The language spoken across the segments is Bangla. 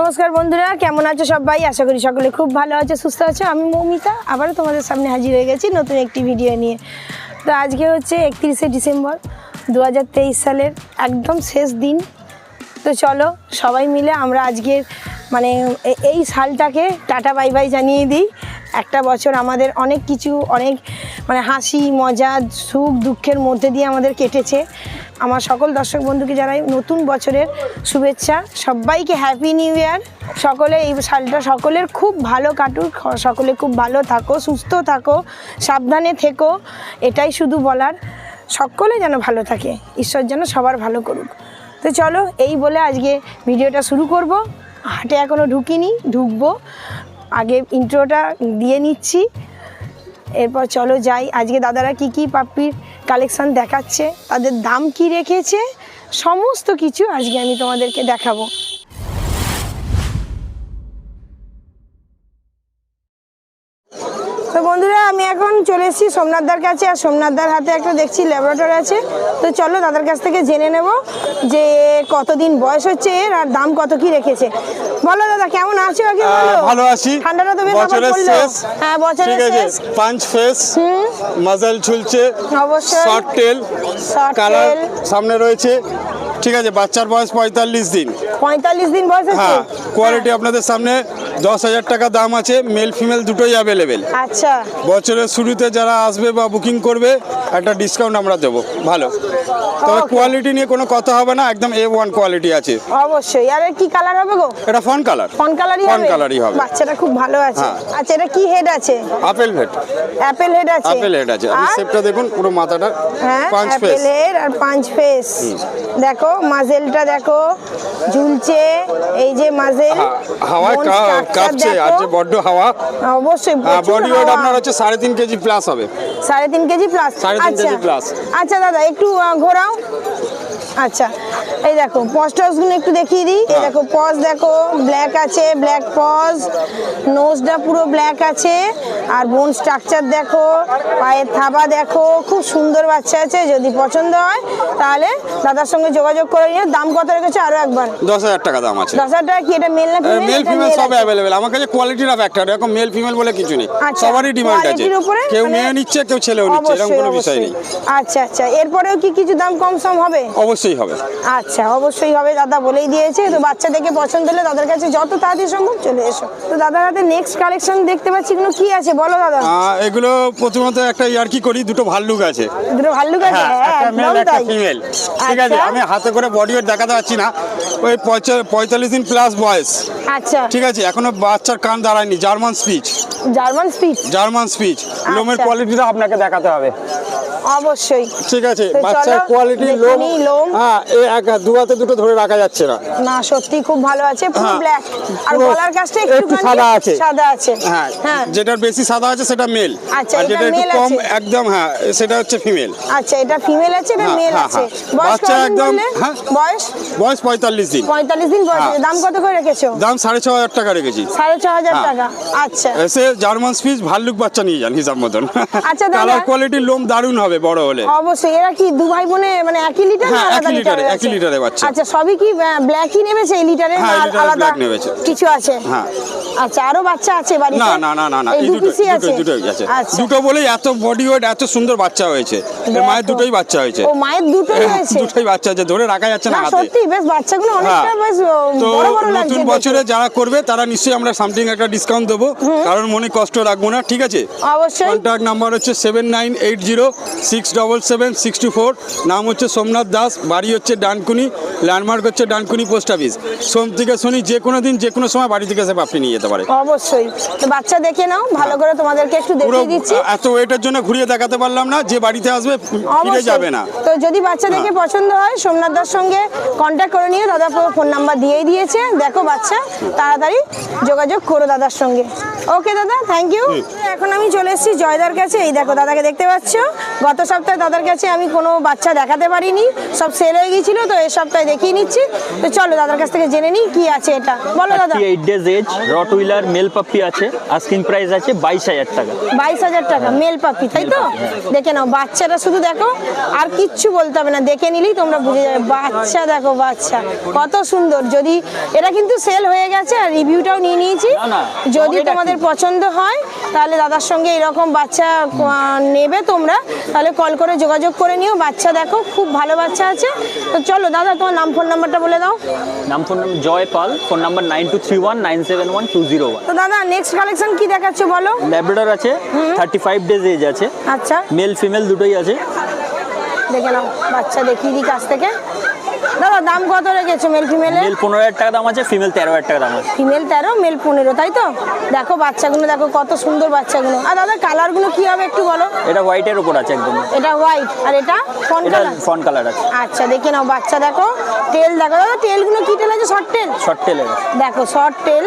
নমস্কার বন্ধুরা কেমন আছো সবাই আশা করি সকলে খুব ভালো আছে সুস্থ আছে আমি মৌমিতা আবারও তোমাদের সামনে হাজির হয়ে গেছি নতুন একটি ভিডিও নিয়ে তো আজকে হচ্ছে একত্রিশে ডিসেম্বর দু সালের একদম শেষ দিন তো চলো সবাই মিলে আমরা আজকের মানে এই সালটাকে টাটা বাই বাই জানিয়ে দিই একটা বছর আমাদের অনেক কিছু অনেক মানে হাসি মজা সুখ দুঃখের মধ্যে দিয়ে আমাদের কেটেছে আমার সকল দর্শক বন্ধুকে জানাই নতুন বছরের শুভেচ্ছা সবাইকে হ্যাপি নিউ ইয়ার সকলে এই সালটা সকলের খুব ভালো কাটুক সকলে খুব ভালো থাকো সুস্থ থাকো সাবধানে থেকো এটাই শুধু বলার সকলে যেন ভালো থাকে ঈশ্বর যেন সবার ভালো করুক তো চলো এই বলে আজকে ভিডিওটা শুরু করব হাটে এখনও ঢুকিনি ঢুকবো আগে ইন্ট্রোটা দিয়ে নিচ্ছি এরপর চলো যাই আজকে দাদারা কি কি পাপ্পির কালেকশান দেখাচ্ছে তাদের দাম কি রেখেছে সমস্ত কিছু আজকে আমি তোমাদেরকে দেখাবো এখন চলে এসেছি সোমনাথদার কাছে আর সোমনাথদার হাতে একটা দেখছি ল্যাবরেটরি আছে তো চলো দাদার কাছ থেকে জেনে নেব যে কতদিন বয়স হচ্ছে এর আর দাম কত কি রেখেছে বলো দাদা কেমন আছো আগে বলো ভালো আছি ঠান্ডাটা তো বেশ আমার পড়লো হ্যাঁ বছরের শেষ পাঁচ ফেস মাজাল ঝুলছে অবশ্যই শর্ট টেল কালার সামনে রয়েছে ঠিক আছে বাচ্চার বয়স পঁয়তাল্লিশ দিন পঁয়তাল্লিশ দিন বয়স হ্যাঁ কোয়ালিটি আপনাদের সামনে দশ হাজার টাকা দাম আছে মেল ফিমেল দুটোই অ্যাভেলেবেল আচ্ছা বছরের শুরুতে যারা আসবে বা বুকিং করবে একটা ডিসকাউন্ট আমরা দেবো ভালো তবে কোয়ালিটি নিয়ে কোনো কথা হবে না একদম এ ওয়ান কোয়ালিটি আছে অবশ্যই আর কি কালার হবে গো এটা ফন কালার ফন কালারই ফন কালারই হবে বাচ্চাটা খুব ভালো আছে হ্যাঁ। আচ্ছা এটা কি হেড আছে আপেল হেড আপেল হেড আছে আপেল হেড আছে আপনি শেপটা দেখুন পুরো মাথাটা হ্যাঁ পাঁচ ফেস আপেল হেড আর পাঁচ ফেস দেখো মাজেলটা দেখো ঝুলছে এই যে মাজেল হাওয়া কাঁপছে আর যে বড্ড হাওয়া হ্যাঁ, অবশ্যই হ্যাঁ, বডি ওয়েট আপনার হচ্ছে 3.5 কেজি প্লাস হবে 3.5 কেজি প্লাস আচ্ছা প্লাস আচ্ছা দাদা একটু ঘোরাও আচ্ছা এই দেখো পজটাউসগুলো একটু দেখিয়ে দিই এই হ্যাঁ। দেখো পজ দেখো ব্ল্যাক আছে ব্ল্যাক পজ নোজটা পুরো ব্ল্যাক আছে আর বোন স্ট্রাকচার দেখো পায়ের থাবা দেখো খুব সুন্দর বাচ্চা আছে যদি পছন্দ হয় তাহলে দাদার সঙ্গে যোগাযোগ করে নিয়ে দাম কত রেখেছে আরো একবার দশ হাজার টাকা দাম আছে দশ হাজার টাকা কি এটা মেল না মেল ফিমেল সব অ্যাভেলেবেল আমার কাছে কোয়ালিটির ফ্যাক্টর এরকম মেল ফিমেল বলে কিছু নেই আচ্ছা, সবারই ডিমান্ড আছে কেউ মানে মেয়ে নিচ্ছে কেউ ছেলেও নিচ্ছে এরকম কোনো বিষয় নেই আচ্ছা আচ্ছা এরপরেও কি কিছু দাম কম সম হবে অবশ্যই অবশ্যই হবে আচ্ছা অবশ্যই হবে দাদা বলেই দিয়েছে তো বাচ্চা থেকে পছন্দ হলে তাদের কাছে যত তাড়াতাড়ি সম্ভব চলে এসো তো দাদার হাতে নেক্সট কালেকশন দেখতে পাচ্ছি এগুলো কি আছে বলো দাদা এগুলো প্রথমত একটা ইয়ার্কি করি দুটো ভাল্লুক আছে দুটো ভাল্লুক আছে হ্যাঁ, হ্যাঁ, একটা মেল একটা ফিমেল ঠিক আছে আচ্ছা। আমি হাতে করে বডি ওয়েট দেখাতে পাচ্ছি না ওই পঁয়তাল্লিশ দিন প্লাস বয়স আচ্ছা ঠিক আছে এখনো বাচ্চার কান দাঁড়ায়নি German spitz German spitz German spitz লোমের কোয়ালিটিটা আপনাকে দেখাতে হবে অবশ্যই ঠিক আছে বাচ্চার কোয়ালিটি লোম হ্যাঁ এক দুয়াতে দুটো ধরে রাখা যাচ্ছে না না সত্যি খুব ভালো আছে পুরো ব্ল্যাক আর গলার কাছে একটু সাদা আছে সাদা আছে হ্যাঁ হ্যাঁ যেটার বেশি সাদা আছে সেটা মেল আচ্ছা আর যেটা একটু কম একদম হ্যাঁ সেটা হচ্ছে ফিমেল আচ্ছা এটা ফিমেল আছে এটা মেল হ্যাঁ, হ্যাঁ, আছে হ্যাঁ। বাচ্চা একদম বয়স বয়স 45 দিন 45 দিন বয়স দাম কত করে রেখেছো দাম 6500 টাকা রেখেছি 6500 টাকা আচ্ছা এসে জার্মান স্পিচ ভাল্লুক বাচ্চা নিয়ে যান হিসাব মতন আচ্ছা কালার কোয়ালিটি লোম দারুণ হবে হবে বড় হলে অবশ্যই এরা কি দু ভাই বোনে মানে একই লিটার না হ্যাঁ, একই লিটার একই লিটারে বাচ্চা আচ্ছা সবই কি ব্ল্যাকই নেমেছে এই লিটারে হ্যাঁ, না আলাদা নেমেছে কিছু আছে হ্যাঁ আচ্ছা আরো বাচ্চা আছে বাড়িতে না না না না না এই দুটো আছে আচ্ছা। দুটো আছে দুটো বলে এত বডি ওয়েট এত সুন্দর বাচ্চা হয়েছে মায়ের দুটোই বাচ্চা হয়েছে ও মায়ের দুটোই হ্যাঁ, হয়েছে দুটোই বাচ্চা আছে ধরে রাখা যাচ্ছে না হাতে সত্যি বেশ বাচ্চাগুলো অনেকটা বেশ বড় বড় লাগছে নতুন বছরে যারা করবে তারা নিশ্চয়ই আমরা সামথিং একটা ডিসকাউন্ট দেবো কারণ মনে কষ্ট রাখবো না ঠিক আছে অবশ্যই কন্ট্যাক্ট নাম্বার হচ্ছে seven nine eight zero six double seven six two four নাম হচ্ছে সোমনাথ দাস বাড়ি হচ্ছে ডানকুনি ল্যান্ডমার্ক হচ্ছে ডানকুনি পোস্ট অফিস সোম থেকে শনি যে কোনো দিন যে কোনো সময় বাড়ি থেকে এসে আপনি নিয়ে যেতে পারেন অবশ্যই তো বাচ্চা দেখে নাও ভালো করে তোমাদেরকে একটু দেখিয়ে দিচ্ছি এত ওয়েটের জন্য ঘুরিয়ে দেখাতে পারলাম না যে বাড়িতে আসবে ফিরে যাবে না তো যদি বাচ্চা দেখে হ্যাঁ। পছন্দ হয় সোমনাথ দাস সঙ্গে কন্ট্যাক্ট করে নিয়ে দাদা ফোন নাম্বার দিয়েই দিয়েছে দেখো বাচ্চা তাড়াতাড়ি যোগাযোগ করো দাদার সঙ্গে ওকে দাদা থ্যাংক ইউ এখন আমি চলে এসেছি জয়দার কাছে এই দেখো দাদাকে দেখতে পাচ্ছ গত সপ্তাহে দাদার কাছে আমি কোনো বাচ্চা দেখাতে পারিনি সব সেল হয়ে গিয়েছিল তো এই সপ্তাহে দেখিয়ে নিচ্ছি তো চলো দাদার কাছ থেকে জেনে নিই কি আছে এটা বলো দাদা 38 days age Rottweiler male puppy আছে আস্কিং প্রাইস আছে 22000 টাকা 22000 টাকা মেল হ্যাঁ। পাপ্পি তাই তো হ্যাঁ। দেখে নাও বাচ্চাটা শুধু দেখো আর কিচ্ছু বলতে হবে না দেখে নিলেই তোমরা বুঝে যাবে বাচ্চা দেখো বাচ্চা কত সুন্দর যদি এটা কিন্তু সেল হয়ে গেছে আর রিভিউটাও নিয়ে নিয়েছি যদি তোমাদের পছন্দ হয় তাহলে দাদার সঙ্গে এরকম বাচ্চা নেবে তোমরা তাহলে কল করে যোগাযোগ করে নিও বাচ্চা দেখো খুব ভালো বাচ্চা আছে তো চলো দাদা তোমার নাম ফোন নাম্বারটা বলে দাও নাম phone number Joy Pal phone number nine two three one nine seven one two zero one তো দাদা নেক্সট কালেকশন কি দেখাচ্ছ বলো ল্যাব্রাডর আছে থার্টি ফাইভ ডেজ এজ আছে আচ্ছা মেল ফিমেল দুটোই আছে দেখে নাও বাচ্চা দেখিয়ে দিই কাছ থেকে দাদা দাম কত রেখেছো মেল ফিমেল মেল পনেরো হাজার টাকা দাম আছে ফিমেল তেরো হাজার টাকা দাম আছে ফিমেল তেরো মেল পনেরো তাই তো দেখো বাচ্চাগুলো দেখো কত সুন্দর বাচ্চাগুলো আর দাদা কালারগুলো কি হবে একটু বলো এটা হোয়াইটের উপর আছে একদম এটা হোয়াইট আর এটা ফন কালার ফন কালার আছে আচ্ছা দেখে নাও বাচ্চা দেখো তেল দেখো দাদা তেলগুলো কি তেল আছে শর্ট তেল শর্ট তেল দেখো শর্ট তেল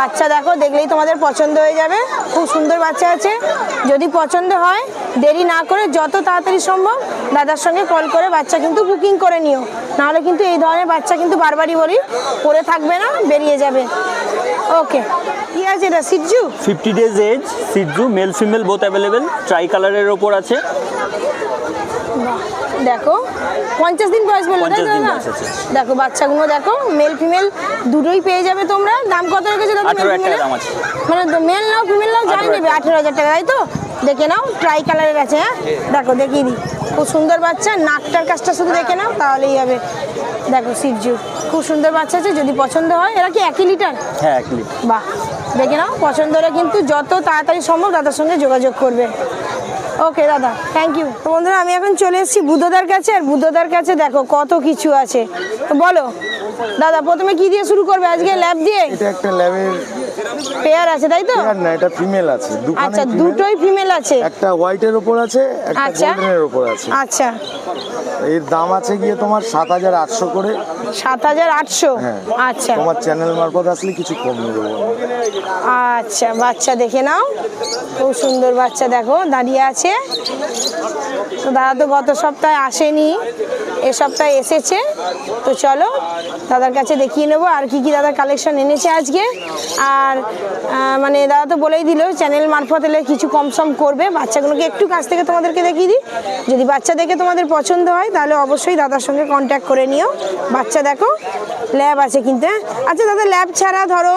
বাচ্চা দেখো দেখলেই তোমাদের পছন্দ হয়ে যাবে খুব সুন্দর বাচ্চা আছে যদি পছন্দ হয় দেরি না করে যত তাড়াতাড়ি সম্ভব দাদার সঙ্গে কল করে বাচ্চা কিন্তু বুকিং করে নিও নাহলে কিন্তু এই ধরনের বাচ্চা কিন্তু বারবারই বলি পরে থাকবে না বেরিয়ে যাবে ওকে কি আছে এটা Shih Tzu fifty days age সিজু male female both available tri কালারের ওপর আছে বাহ দেখো পঞ্চাশ দিন বয়স বললো তাই না দেখো বাচ্চাগুলো দেখো মেল ফিমেল দুটোই পেয়ে যাবে তোমরা দাম কত রেখেছো মানে মেল নাও ফিমেল নাও যাই নেবে আঠেরো হাজার টাকা তাই তো দেখে নাও ট্রাই কালারের আছে হ্যাঁ? হ্যাঁ দেখো দেখিয়ে দিই খুব সুন্দর বাচ্চা নাকটার কাজটা শুধু দেখে নাও তাহলেই হবে দেখো সিরজু খুব সুন্দর বাচ্চা আছে যদি পছন্দ হয় এরা কি একই লিটার হ্যাঁ, এক লিটার বাহ দেখে নাও পছন্দ হলে কিন্তু যত তাড়াতাড়ি সম্ভব তাদের সঙ্গে যোগাযোগ করবে ওকে দাদা থ্যাংক ইউ তো বন্ধুরা আমি এখন চলে এসেছি বুদ্ধদার কাছে আর বুদ্ধদার কাছে দেখো কত কিছু আছে তো বলো দাদা প্রথমে কি দিয়ে শুরু করবে আজকে ল্যাব দিয়ে এটা একটা ল্যাবের পেয়ার আছে তাই তো না এটা ফিমেল আচ্ছা, আচ্ছা। আছে আচ্ছা দুটোই ফিমেল আছে একটা হোয়াইটের উপর আছে একটা গোল্ডেনের উপর আছে আচ্ছা এর দাম আছে গিয়ে তোমার সাত হাজার আটশো করে সাত হাজার আটশো হ্যাঁ। আচ্ছা তোমার চ্যানেল মারফত আসলে কিছু কম দেবো আচ্ছা বাচ্চা দেখে নাও খুব সুন্দর বাচ্চা দেখো দাঁড়িয়ে আছে তো দাদা তো গত সপ্তাহে আসেনি এ সপ্তাহে এসেছে তো চলো দাদার কাছে দেখিয়ে নেবো আর কি কি দাদা কালেকশন এনেছে আজকে আর মানে দাদা তো বলেই দিল চ্যানেল মারফত এলে কিছু কম সম করবে বাচ্চাগুলোকে একটু কাছ থেকে তোমাদেরকে দেখিয়ে দিই যদি বাচ্চা দেখে তোমাদের পছন্দ হয় তাহলে অবশ্যই দাদার সঙ্গে কন্ট্যাক্ট করে নিও বাচ্চা দেখো ল্যাব আছে কিন্তু হ্যাঁ? আচ্ছা দাদা ল্যাব ছাড়া ধরো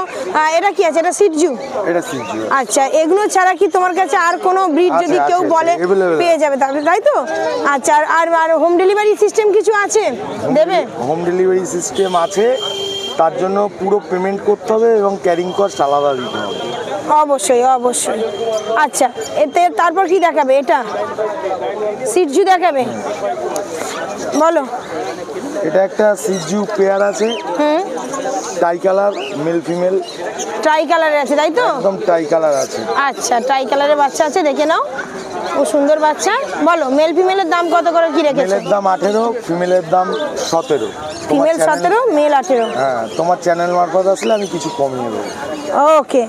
এটা কি আছে এটা সিটজু এটা সিটজু আচ্ছা এগুলো ছাড়া কি তোমার কাছে আর কোনো ব্রিড যদি কেউ বলে পেয়ে যাবে তাহলে তাই তো আচ্ছা আর আর হোম ডেলিভারি সিস্টেম কিছু আছে দেবে হোম ডেলিভারি সিস্টেম আছে তার জন্য পুরো পেমেন্ট করতে হবে এবং ক্যারিং কস্ট আলাদা দিতে হবে অবশ্যই অবশ্যই আচ্ছা এতে তারপর কি দেখাবে এটা সিটজু দেখাবে বলো এটা একটা সিজু পেয়ার আছে tri colour male female tri কালারে আছে তাই তো একদম টাই কালার আছে আচ্ছা টাই কালারের বাচ্চা আছে দেখে নাও ও সুন্দর বাচ্চা বলো মেল ফিমেলের দাম কত করে কি রেখেছো মেলের দাম আঠেরো ফিমেলের দাম সতেরো ফিমেল সতেরো মেল আঠেরো হ্যাঁ তোমার চ্যানেল মারফত আসলে আমি কিছু কমিয়ে দেব ওকে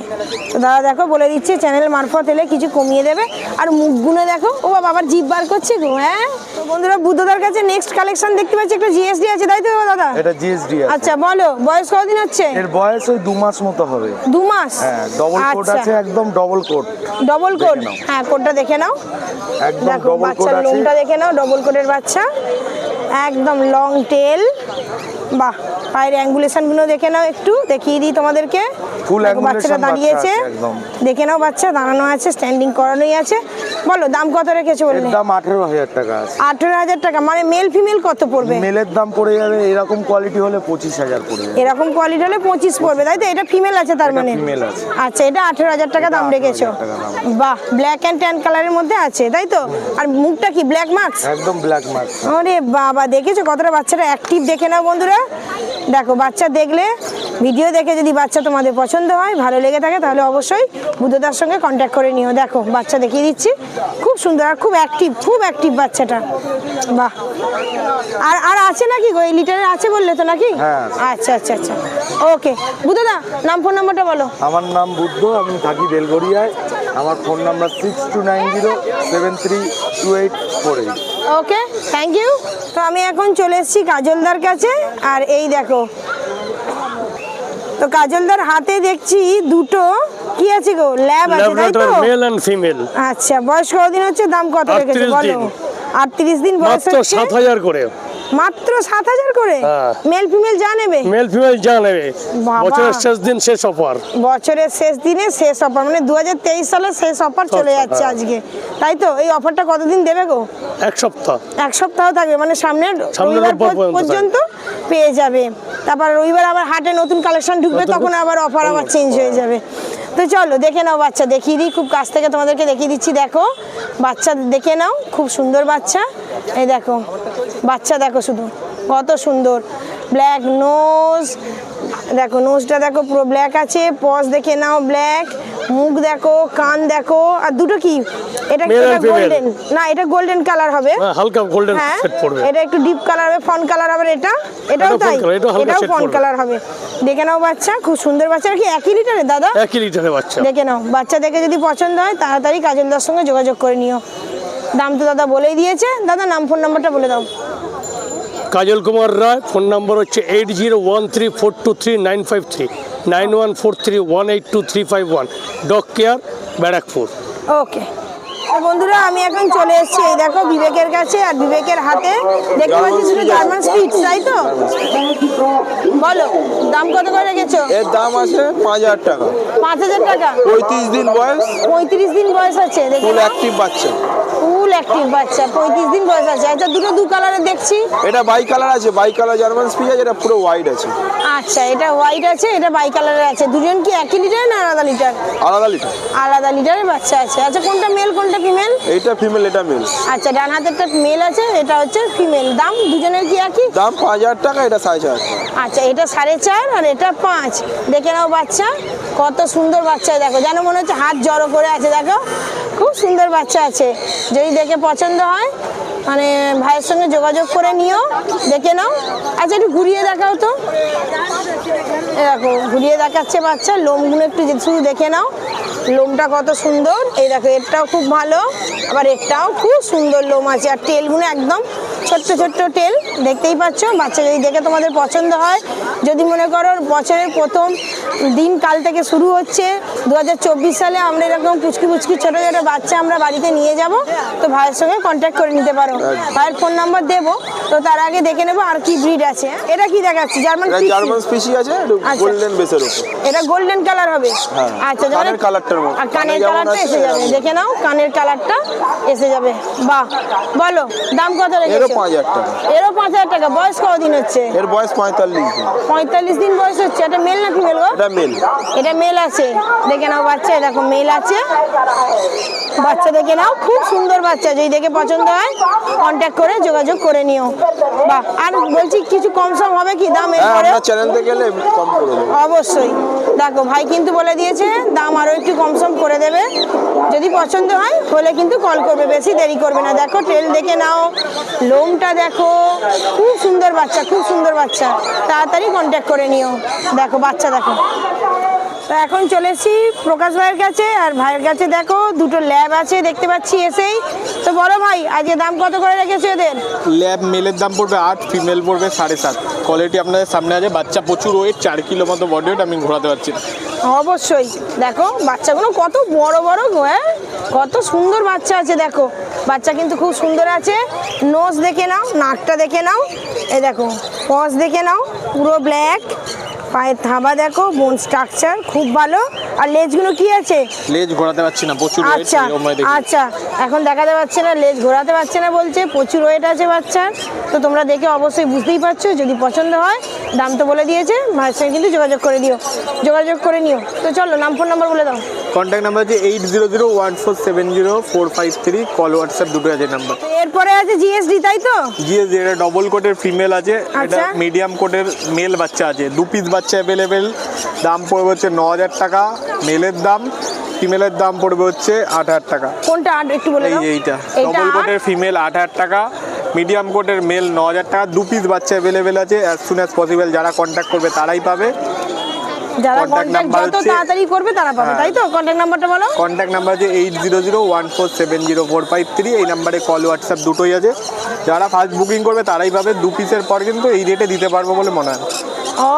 দাদা দেখো বলে দিচ্ছে চ্যানেল মারফত এলে কিছু কমিয়ে দেবে আর গুনে দেখো ও বাবা আবার জিভ বার করছে গো হ্যাঁ তো বন্ধুরা বুদ্ধদার কাছে নেক্সট কালেকশন দেখতে পাচ্ছি একটা জিএসডি আছে তাই তো দাদা এটা জিএসডি আছে আচ্ছা বলো বয়স কতদিন হচ্ছে এর বয়স ওই দু মাস মতো হবে দু মাস হ্যাঁ ডবল কোট আচ্ছা। আছে একদম ডবল কোট ডবল কোট হ্যাঁ কোটটা দেখে নাও একদম ডবল কোট আছে লোমটা দেখে নাও ডবল কোটের বাচ্চা একদম লং টেল বাহ পায়ের অ্যাঙ্গুলেশনগুলো দেখে নাও একটু দেখিয়ে দিই তোমাদেরকে বাচ্চাটা দাঁড়িয়েছে দেখে নাও বাচ্চা দাঁড়ানো আছে স্ট্যান্ডিং করানোই আছে বলো দাম কত রেখেছো বললে দাম আঠেরো হাজার টাকা আঠেরো হাজার টাকা মানে মেল ফিমেল কত পড়বে মেলের দাম পড়ে যাবে এরকম কোয়ালিটি হলে পঁচিশ হাজার পড়বে এরকম কোয়ালিটি হলে পঁচিশ পড়বে তাই তো এটা ফিমেল আছে তার মানে আচ্ছা এটা আঠেরো হাজার টাকা দাম রেখেছো বাহ ব্ল্যাক অ্যান্ড ট্যান কালারের মধ্যে আছে তাই তো আর মুখটা কি ব্ল্যাক মার্কস একদম ব্ল্যাক মার্কস আরে বাবা দেখেছো কতটা বাচ্চাটা অ্যাক্টিভ দেখে নাও বন্ধুরা দেখো বাচ্চা দেখলে ভিডিও দেখে যদি বাচ্চা তোমাদের পছন্দ হয় ভালো লেগে থাকে তাহলে অবশ্যই বুদ্ধদার সঙ্গে কন্ট্যাক্ট করে নিও দেখো বাচ্চা দেখিয়ে দিচ্ছি খুব সুন্দর আর খুব অ্যাক্টিভ খুব অ্যাক্টিভ বাচ্চাটা বাহ আর আর আছে নাকি গো এই লিটারের আছে বললে তো নাকি হ্যাঁ। আচ্ছা আচ্ছা আচ্ছা ওকে বুদ্ধদা নাম ফোন নাম্বারটা বলো আমার নাম বুদ্ধ আমি থাকি বেলগড়িয়ায় আমার phone number six two nine zero seven three two eight four eight okay thank you তো আমি এখন চলে এসেছি কাজলদার কাছে আর এই দেখো তো কাজলদার হাতে দেখছি দুটো কি আছে গো ল্যাব আছে তাই তো মেল এন্ড ফিমেল আচ্ছা বয়স দিন হচ্ছে দাম কত রেখেছে বলো 38 দিন বয়স হচ্ছে 7000 করে মাত্র সাত হাজার করে মেল হ্যাঁ। ফিমেল যা নেবে মেল ফিমেল যা নেবে বছরের শেষ দিন শেষ অফার বছরের শেষ দিনে শেষ অফার মানে 2023 সালে শেষ অফার চলে যাচ্ছে হ্যাঁ। আজকে তাই তো এই অফারটা কতদিন দেবে গো এক সপ্তাহ এক সপ্তাহ থাকবে মানে সামনে রবিবার পর্যন্ত পেয়ে যাবে তারপর রবিবার আবার হাটে নতুন কালেকশন ঢুকবে তখন আবার অফার আবার চেঞ্জ হয়ে যাবে তো চলো দেখে নাও বাচ্চা দেখিয়ে দিই খুব কাছ থেকে তোমাদেরকে দেখিয়ে দিচ্ছি দেখো বাচ্চা দেখে নাও খুব সুন্দর বাচ্চা এই দেখো বাচ্চা দেখো শুধু কত সুন্দর ব্ল্যাক নোজ দেখো নোজটা দেখো পুরো ব্ল্যাক আছে পজ দেখে নাও ব্ল্যাক মুখ দেখো কান দেখো আর দুটো কি এটা গোল্ডেন না এটা গোল্ডেন কালার হবে হ্যাঁ, হালকা গোল্ডেন হ্যাঁ, সেট পড়বে এটা একটু ডিপ কালার হবে ফন কালার হবে এটা এটাও তাই এটাও ফন কালার হবে দেখে নাও বাচ্চা খুব সুন্দর বাচ্চা কি একই লিটারে দাদা একই লিটারে বাচ্চা দেখে নাও বাচ্চা দেখে যদি পছন্দ হয় তাড়াতাড়ি কাজল দার সঙ্গে যোগাযোগ করে নিও দাম তো দাদা বলেই দিয়েছে দাদা নাম ফোন নাম্বারটা বলে দাও কাজল কুমার রায় ফোন নাম্বার হচ্ছে eight zero one three four two three nine five three 9143182351. Dog Care, Barakpur. Okay. বন্ধুরা আমি এখন চলে এসেছি এই দেখো বিবেকের কাছে আর বিবেকের হাতে দেখতে পাচ্ছি শুধু জার্মান স্পিড তাই তো বলো দাম কত করে রেখেছো এর দাম আছে পাঁচ হাজার টাকা পাঁচ হাজার টাকা পঁয়ত্রিশ দিন বয়স পঁয়ত্রিশ দিন বয়স আছে ফুল অ্যাক্টিভ বাচ্চা ফুল অ্যাক্টিভ বাচ্চা পঁয়ত্রিশ দিন বয়স আছে আচ্ছা দুটো দু কালারে দেখছি এটা বাই কালার আছে বাই কালার জার্মান স্পিড আছে এটা পুরো হোয়াইট আছে আচ্ছা এটা হোয়াইট আছে এটা বাই কালারে আছে দুজন কি একই লিটার না আলাদা লিটার আলাদা লিটার আলাদা লিটারের বাচ্চা আছে আচ্ছা কোনটা মেল কোনটা ফিমেল এটা ফিমেল এটা মেল আচ্ছা ডান হাতেরটা মেল আছে এটা হচ্ছে ফিমেল দাম দুজনের কি একই দাম পাঁচ হাজার টাকা এটা সাড়ে চার আচ্ছা এটা সাড়ে চার আর এটা পাঁচ দেখে নাও বাচ্চা কত সুন্দর বাচ্চা দেখো যেন মনে হচ্ছে হাত জড়ো করে আছে দেখো খুব সুন্দর বাচ্চা আছে যদি দেখে পছন্দ হয় মানে ভাইয়ের সঙ্গে যোগাযোগ করে নিও দেখে নাও আচ্ছা একটু ঘুরিয়ে দেখাও তো দেখো ঘুরিয়ে দেখাচ্ছে বাচ্চা লোমগুলো একটু শুধু দেখে নাও লোমটা কত সুন্দর এই দেখো এরটাও খুব ভালো আবার এরটাও খুব সুন্দর লোম আছে আর তেলগুলো একদম ছোট্ট ছোট্ট টেল দেখতেই পাচ্ছ বাচ্চা যদি দেখে তোমাদের পছন্দ হয় যদি মনে করো বছরের প্রথম দিন কাল থেকে শুরু হচ্ছে দু সালে আমরা এরকম পুচকি পুচকি ছোটো ছোটো বাচ্চা আমরা বাড়িতে নিয়ে যাব তো ভাইয়ের সঙ্গে কন্ট্যাক্ট করে নিতে পারো ভাইয়ের ফোন নাম্বার দেবো তো তার আগে দেখে নেবো আর কি ব্রিড আছে এটা কি দেখাচ্ছি জার্মান আছে এটা গোল্ডেন আচ্ছা। কালার হবে হ্যাঁ, আচ্ছা কানের কানের কালারটা এসে যাবে দেখে নাও কানের কালারটা এসে যাবে বাহ বলো দাম কত রেখেছো পাঁচ হাজার টাকা এরও পাঁচ হাজার টাকা হচ্ছে এর বয়স পঁয়তাল্লিশ পঁয়তাল্লিশ দিন বয়স হচ্ছে মেল এটা মেল আছে দেখে নাও বাচ্চা মেল আছে বাচ্চা দেখে নাও খুব সুন্দর বাচ্চা যদি দেখে পছন্দ হয় কন্ট্যাক্ট করে যোগাযোগ করে নিও বাহ আর বলছি কিছু কম সম হবে কি দাম হ্যাঁ, অবশ্যই দেখো ভাই কিন্তু বলে দিয়েছে দাম আরও একটু কমসম করে দেবে যদি পছন্দ হয় হলে কিন্তু কল করবে বেশি দেরি করবে না দেখো ট্রেল দেখে নাও লোমটা দেখো খুব সুন্দর বাচ্চা খুব সুন্দর বাচ্চা তাড়াতাড়ি কন্ট্যাক্ট করে নিও দেখো বাচ্চা দেখো তো এখন চলেছি প্রকাশ ভাইয়ের কাছে আর ভাইয়ের কাছে দেখো দুটো ল্যাব আছে দেখতে পাচ্ছি এসেই তো বড় ভাই আজকে দাম কত করে রেখেছে এদের ল্যাব মেলের দাম পড়বে আট ফিমেল পড়বে সাড়ে সাত কোয়ালিটি আপনাদের সামনে আছে বাচ্চা প্রচুর ওয়েট চার কিলো মতো বডি ওয়েট আমি ঘোরাতে পারছি অবশ্যই দেখো বাচ্চাগুলো কত বড় বড় হ্যাঁ কত সুন্দর বাচ্চা আছে দেখো বাচ্চা কিন্তু খুব সুন্দর আছে নোজ দেখে নাও নাকটা দেখে নাও এ দেখো পজ দেখে নাও পুরো ব্ল্যাক পায়ের থাবা দেখো বোন স্ট্রাকচার খুব ভালো আর লেজগুলো কি আছে লেজ ঘোরাতে পারছি না প্রচুর আচ্ছা আচ্ছা এখন দেখাতে পারছে না লেজ ঘোরাতে পারছে না বলছে প্রচুর ওয়েট আছে বাচ্চার তো তোমরা দেখে অবশ্যই বুঝতেই পারছো যদি পছন্দ হয় দাম তো বলে দিয়েছে মায়ের সঙ্গে কিন্তু যোগাযোগ করে দিও যোগাযোগ করে নিও তো চলো নাম ফোন নাম্বার বলে দাও কন্ট্যাক্ট নাম্বার হচ্ছে eight zero zero one four seven zero four five three call WhatsApp দুটো আছে নাম্বার এরপরে আছে জিএসডি তাই তো জিএসডি এটা ডবল কোটের ফিমেল আছে এটা মিডিয়াম কোটের মেল বাচ্চা আছে দু পিস বাচ্চা পাচ্ছে অ্যাভেলেবেল দাম পড়বে হচ্ছে ন হাজার টাকা মেলের দাম ফিমেলের দাম পড়বে হচ্ছে আট হাজার টাকা কোনটা একটু বলে এই এইটা ডবল কোটের ফিমেল আট হাজার টাকা মিডিয়াম কোটের মেল ন হাজার টাকা দু পিস বাচ্চা অ্যাভেলেবেল আছে অ্যাজ সুন অ্যাজ পসিবল যারা কন্ট্যাক্ট করবে তারাই পাবে হ্যাঁ। তাই তো number eight zero zero one four seven zero four five three এই নাম্বারে কল হোয়াটসঅ্যাপ দুটোই আছে যারা ফার্স্ট বুকিং করবে তারাই পাবে দু পিসের পর কিন্তু এই রেটে দিতে পারবো বলে মনে হয়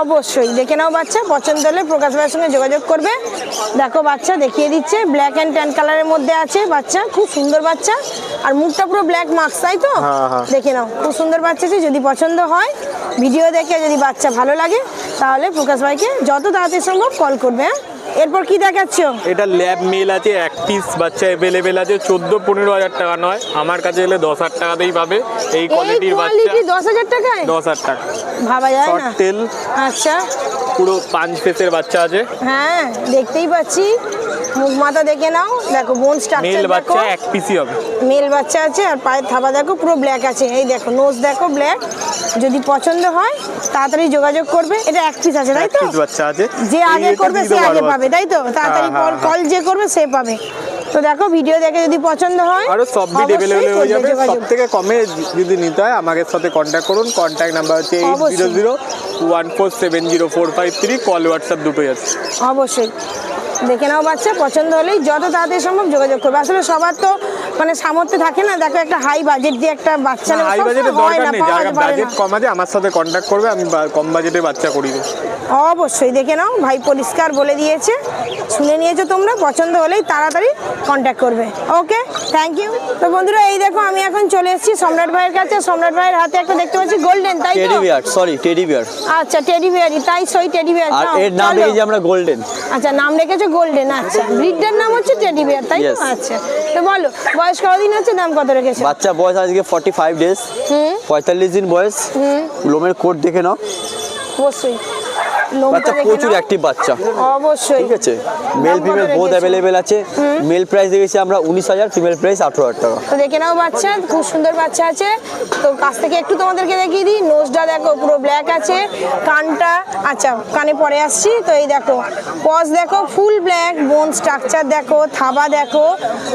অবশ্যই দেখে নাও বাচ্চা পছন্দ হলে প্রকাশ ভাইয়ের সঙ্গে যোগাযোগ করবে দেখো বাচ্চা দেখিয়ে দিচ্ছে ব্ল্যাক অ্যান্ড ট্যান কালারের মধ্যে আছে বাচ্চা খুব সুন্দর বাচ্চা আর মুখটা পুরো ব্ল্যাক মাস্ক তাই তো হ্যাঁ, হ্যাঁ। দেখে নাও খুব সুন্দর বাচ্চা আছে যদি পছন্দ হয় ভিডিও দেখে যদি বাচ্চা ভালো লাগে তাহলে প্রকাশ ভাইকে যত তাড়াতাড়ি সম্ভব কল করবে হ্যাঁ এরপর কি দেখাচ্ছ এটা ল্যাব মেল আছে এক পিস বাচ্চা অ্যাভেলেবেল আছে চোদ্দ পনেরো হাজার টাকা নয় আমার কাছে এলে দশ হাজার টাকাতেই পাবে এই কোয়ালিটির বাচ্চা দশ হাজার টাকায় দশ হাজার টাকা ভাবা যায় না তেল আচ্ছা পুরো পাঁচ ফেসের বাচ্চা আছে হ্যাঁ দেখতেই পাচ্ছি মুখ মাথা দেখে নাও দেখো বোন স্ট্রাকচার মেল বাচ্চা এক পিসি হবে মেল বাচ্চা আছে আর পায়ের থাবা দেখো পুরো ব্ল্যাক আছে এই দেখো নোজ দেখো ব্ল্যাক যদি পছন্দ হয় তাড়াতাড়ি যোগাযোগ করবে এটা এক পিস আছে তাই তো বাচ্চা আছে যে আগে করবে সে আগে পাবে তাই তো হ্যাঁ, তাড়াতাড়ি হ্যাঁ, কল হ্যাঁ। যে করবে সে পাবে তো দেখো ভিডিও দেখে যদি পছন্দ হয় আরো সব ভিডিও अवेलेबल হয়ে যাবে সব থেকে কমে যদি নিতে হয় আমাদের সাথে কন্টাক্ট করুন কন্টাক্ট নাম্বার হচ্ছে eight zero zero one four seven zero four five three call WhatsApp দুটোই আছে অবশ্যই দেখে নাও বাচ্চা পছন্দ হলেই যত তাড়াতাড়ি সম্ভব যোগাযোগ করবে আসলে সবার তো মানে সামর্থ্য থাকে না দেখো একটা হাই বাজেট দিয়ে একটা বাচ্চা হাই বাজেটে দরকার নেই যারা বাজেট কম আমার সাথে কন্ট্যাক্ট করবে আমি কম বাজেটে বাচ্চা করি অবশ্যই দেখে নাও ভাই পরিষ্কার বলে দিয়েছে শুনে নিয়েছো তোমরা পছন্দ হলেই তাড়াতাড়ি কন্ট্যাক্ট করবে ওকে থ্যাংক ইউ তো বন্ধুরা এই দেখো আমি এখন চলে এসেছি সম্রাট ভাইয়ের কাছে সম্রাট ভাইয়ের হাতে একটা দেখতে পাচ্ছি গোল্ডেন তাই তো teddy bear sorry teddy bear আচ্ছা টেডি বিয়ারই তাই সই টেডি বিয়ার আর এর নাম এই যে আমরা গোল্ডেন আচ্ছা নাম রেখে হচ্ছে গোল্ডেন আচ্ছা ব্রিডটার নাম হচ্ছে টেডি বিয়ার তাই তো আচ্ছা তো বলো বয়স কতদিন হচ্ছে দাম কত রেখেছো বাচ্চা বয়স আজকে 45 ডেজ হুম 45 দিন বয়স হুম লোমের কোট দেখে নাও অবশ্যই প্রচুর বাচ্চা অবশ্যই বোধ অ্যাভেলেবেল আছে মেল দেখেছি আমরা উনিশ হাজার প্রাইস দেখে নাও বাচ্চা খুব সুন্দর বাচ্চা আছে তো কাছ থেকে একটু তোমাদেরকে দেখিয়ে দিই দেখো পুরো ব্ল্যাক আছে কানটা আচ্ছা কানে পরে আসছি তো এই দেখো পজ দেখো ফুল ব্ল্যাক বোন স্ট্রাকচার দেখো থাবা দেখো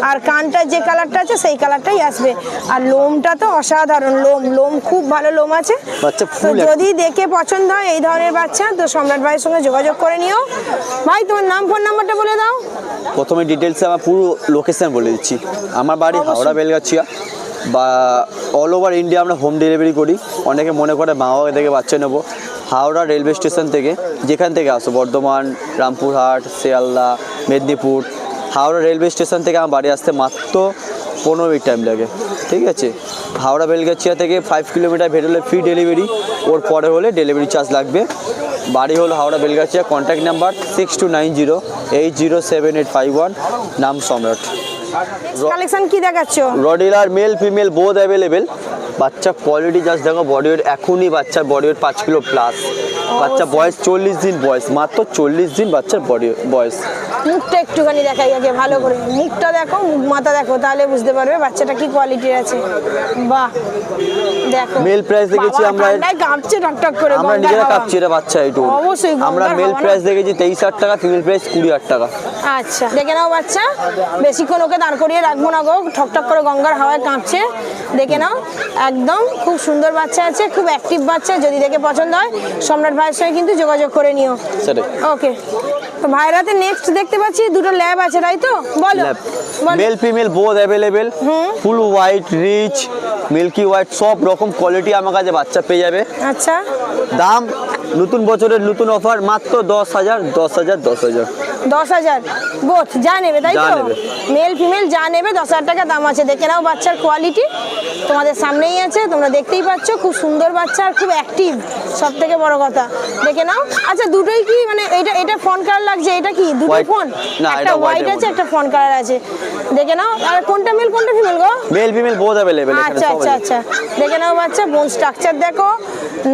আর কানটা যে কালারটা আছে সেই কালারটাই আসবে আর লোমটা তো অসাধারণ লোম লোম খুব ভালো লোম আছে যদি দেখে পছন্দ হয় এই ধরনের বাচ্চা তো সম্রাট ভাইয়ের সঙ্গে যোগাযোগ করে নিও ভাই তোমার নাম ফোন নাম্বারটা বলে দাও প্রথমে ডিটেলসে আমার পুরো লোকেশন বলে দিচ্ছি আমার বাড়ি হাওড়া বেলগাছিয়া বা অল ওভার ইন্ডিয়া আমরা হোম ডেলিভারি করি অনেকে মনে করে মা বাবা থেকে বাচ্চা নেবো হাওড়া রেলওয়ে স্টেশন থেকে যেখান থেকে আসো বর্ধমান রামপুরহাট শিয়ালদা মেদিনীপুর হাওড়া রেলওয়ে স্টেশন থেকে আমার বাড়ি আসতে মাত্র পনেরো মিনিট টাইম লাগে ঠিক আছে হাওড়া বেলগাছিয়া থেকে ফাইভ কিলোমিটার বেরোলে ফ্রি ডেলিভারি ওর পরে হলে ডেলিভারি চার্জ লাগবে বাড়ি হল Howrah Belgachia contact number six two nine zero eight zero seven eight five one নাম সম্রাট কালেকশন কি দেখাচ্ছ Rottweiler male female both available বাচ্চা কোয়ালিটি জাস্ট দেখো বডি ওয়েট এখনই বাচ্চার বডি ওয়েট পাঁচ কিলো প্লাস বাচ্চা আচ্ছা। বয়স চল্লিশ দিন বয়স মাত্র চল্লিশ দিন বাচ্চার বডি বয়স মুখটা একটুখানি দেখাই আগে ভালো করে মুখটা দেখো মুখ মাথা দেখো তাহলে বুঝতে পারবে বাচ্চাটা কি কোয়ালিটির আছে বাহ দেখো মেল প্রাইস দেখেছি আমরা কাঁপছে টকটক করে আমরা নিজেরা কাঁপছি এটা বাচ্চা একটু অবশ্যই আমরা মেল প্রাইস দেখেছি তেইশ হাজার টাকা ফিমেল প্রাইস কুড়ি হাজার টাকা আচ্ছা দেখে নাও বাচ্চা বেশিক্ষণ ওকে দাঁড় করিয়ে রাখবো না গো ঠকঠক করে গঙ্গার হাওয়ায় কাঁপছে দেখে নাও একদম খুব সুন্দর বাচ্চা আছে খুব অ্যাক্টিভ বাচ্চা যদি দেখে পছন্দ হয় সম্রাট ভাইয়ের সঙ্গে কিন্তু যোগাযোগ করে নিও ওকে ভাইরাতে নেক্সট দেখতে পাচ্ছি দুটো ল্যাব আছে তাই তো বলো male female both available full white rich milky white সব রকম কোয়ালিটি আমার কাছে বাচ্চা পেয়ে যাবে আচ্ছা দাম নতুন বছরের নতুন অফার মাত্র দশ হাজার দশ হাজার দশ হাজার দশ হাজার বোথ যা নেবে তাই তো মেল ফিমেল যা নেবে দশ হাজার টাকা দাম আছে দেখে নাও বাচ্চার কোয়ালিটি তোমাদের সামনেই আছে তোমরা দেখতেই পাচ্ছ খুব সুন্দর বাচ্চা আর খুব অ্যাক্টিভ সব থেকে বড় কথা দেখে নাও আচ্ছা দুটোই কি মানে এটা এটা ফোন কালার লাগছে এটা কি দুটো ফোন একটা হোয়াইট আছে একটা ফোন কালার আছে দেখে নাও আর কোনটা মেল কোনটা ফিমেল গো মেল ফিমেল বোথ अवेलेबल আচ্ছা আচ্ছা আচ্ছা দেখে নাও বাচ্চা বোন স্ট্রাকচার দেখো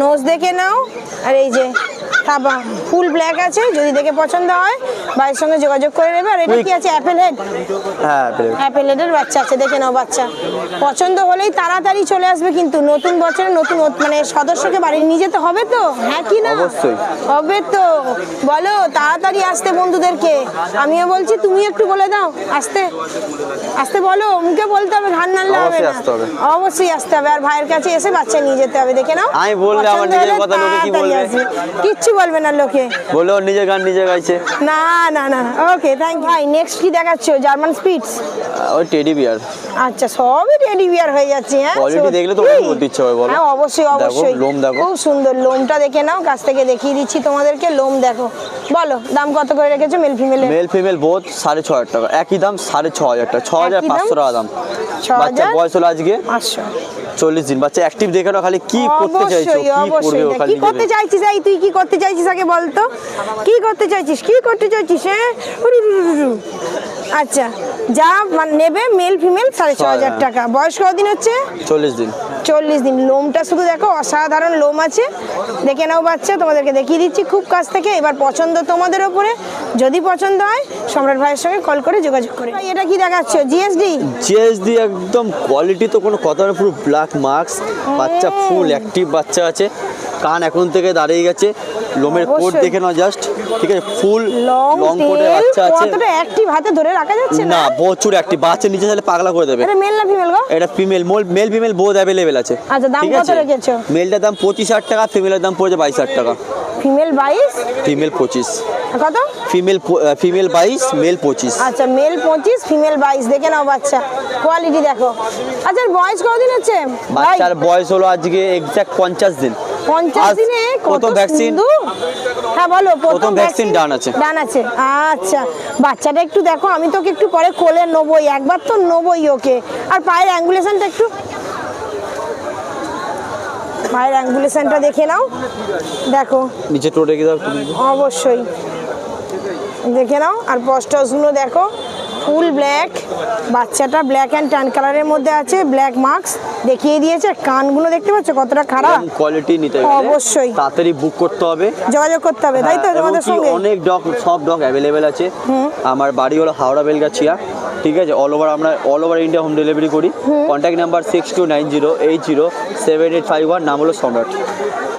নোজ দেখে নাও আর এই যে সাবা ফুল ব্ল্যাক আছে যদি দেখে পছন্দ হয় ভাইয়ের সঙ্গে যোগাযোগ করে নেবে আর এটা কি আছে অ্যাপেল হেড হ্যাঁ অ্যাপেল হেডের বাচ্চা আছে দেখে নাও বাচ্চা পছন্দ হলেই তাড়াতাড়ি চলে আসবে কিন্তু নতুন বছরে নতুন মানে সদস্যকে বাড়ি নিয়ে যেতে হবে তো হ্যাঁ কি না হবে তো বলো তাড়াতাড়ি আসতে বন্ধুদেরকে আমিও বলছি তুমি একটু বলে দাও আসতে আসতে বলো মুখে বলতে হবে ঘান নাড়লে হবে না অবশ্যই আসতে হবে আর ভাইয়ের কাছে এসে বাচ্চা নিয়ে যেতে হবে দেখে নাও আমি বললে আমার নিজের কথা লোকে কি বলবে কিচ্ছু বলবে না লোকে বলে ওর নিজের গান নিজে গাইছে না না না ওকে থ্যাংক ইউ ভাই নেক্সট কি দেখাচ্ছো জার্মান স্পিটস ওই টেডি বিয়ার আচ্ছা সবই টেডি বিয়ার হয়ে যাচ্ছে হ্যাঁ কোয়ালিটি দেখলে তো ওটা বলতে ইচ্ছে হয় বলো হ্যাঁ অবশ্যই অবশ্যই দেখো লোম দেখো খুব সুন্দর লোমটা দেখে নাও কাছ থেকে দেখিয়ে দিচ্ছি তোমাদেরকে লোম দেখো বলো দাম কত করে রেখেছো male female male female both সাড়ে টাকা একই দাম সাড়ে টাকা 6500 টাকা দাম বাচ্চা বয়স হলো আজকে পাঁচশো চল্লিশ দিন বাচ্চা অ্যাক্টিভ দেখে খালি কি করতে চাইছো কি করতে চাইছিস এই তুই কি করতে চাই চাইছিস আগে বলতো কি করতে চাইছিস কি করতে চাইছিস হ্যাঁ আচ্ছা যা মানে নেবে মেল ফিমেল সাড়ে ছ হাজার টাকা বয়স কদিন হচ্ছে চল্লিশ দিন চল্লিশ দিন লোমটা শুধু দেখো অসাধারণ লোম আছে দেখে নাও বাচ্চা তোমাদেরকে দেখিয়ে দিচ্ছি খুব কাছ থেকে এবার পছন্দ তোমাদের ওপরে যদি পছন্দ হয় সম্রাট ভাইয়ের সঙ্গে কল করে যোগাযোগ করে এটা কি দেখাচ্ছ জিএসডি জিএসডি একদম কোয়ালিটি তো কোনো কথা না পুরো ব্ল্যাক মার্কস বাচ্চা ফুল অ্যাক্টিভ বাচ্চা আছে কান এখন থেকে দাঁড়িয়ে গেছে লোমের কোট দেখে না জাস্ট ঠিক আছে ফুল লং কোটে বাচ্চা আছে কতটা অ্যাক্টিভ হাতে ধরে রাখা যাচ্ছে না প্রচুর একটি বাচ্চা নিচে তাহলে পাগলা করে দেবে এটা মেল না ফিমেল গো এটা female male male female both available আছে আচ্ছা দাম কত রেখেছো মেলটার দাম 25000 টাকা ফিমেলের দাম পড়ছে 22000 টাকা ফিমেল 22 ফিমেল 25 কত ফিমেল ফিমেল 22 মেল 25 আচ্ছা মেল 25 ফিমেল 22 দেখে নাও বাচ্চা কোয়ালিটি দেখো আচ্ছা বয়স দিন হচ্ছে বাচ্চার বয়স হলো আজকে এক্সাক্ট 50 দিন 50 দিনে কত ভ্যাকসিন হ্যাঁ বলো প্রথম ভ্যাকসিন ডান আছে ডান আছে আচ্ছা বাচ্চাটা একটু দেখো আমি তোকে একটু পরে কোলে নেবই একবার তো নেবই ওকে আর পায়ের অ্যাঙ্গুলেশনটা একটু পায়ের অ্যাঙ্গুলেশনটা দেখে নাও দেখো নিচে টোটে গিয়ে অবশ্যই দেখে নাও আর পস্টাসগুলো দেখো ফুল ব্ল্যাক বাচ্চাটা ব্ল্যাক অ্যান্ড ট্যান কালারের মধ্যে আছে ব্ল্যাক মাস্ক দেখিয়ে দিয়েছে কানগুলো দেখতে পাচ্ছ কতটা খারাপ কোয়ালিটি নিতে হবে অবশ্যই তাড়াতাড়ি বুক করতে হবে যোগাযোগ করতে হবে তাই তো হ্যাঁ, তোমাদের সঙ্গে অনেক ডগ সব ডগ অ্যাভেলেবেল আছে আমার বাড়ি হলো হাওড়া বেলগাছিয়া ঠিক আছে অল ওভার আমরা all over India home delivery করি contact number six two nine zero eight zero seven eight five one নাম হলো সম্রাট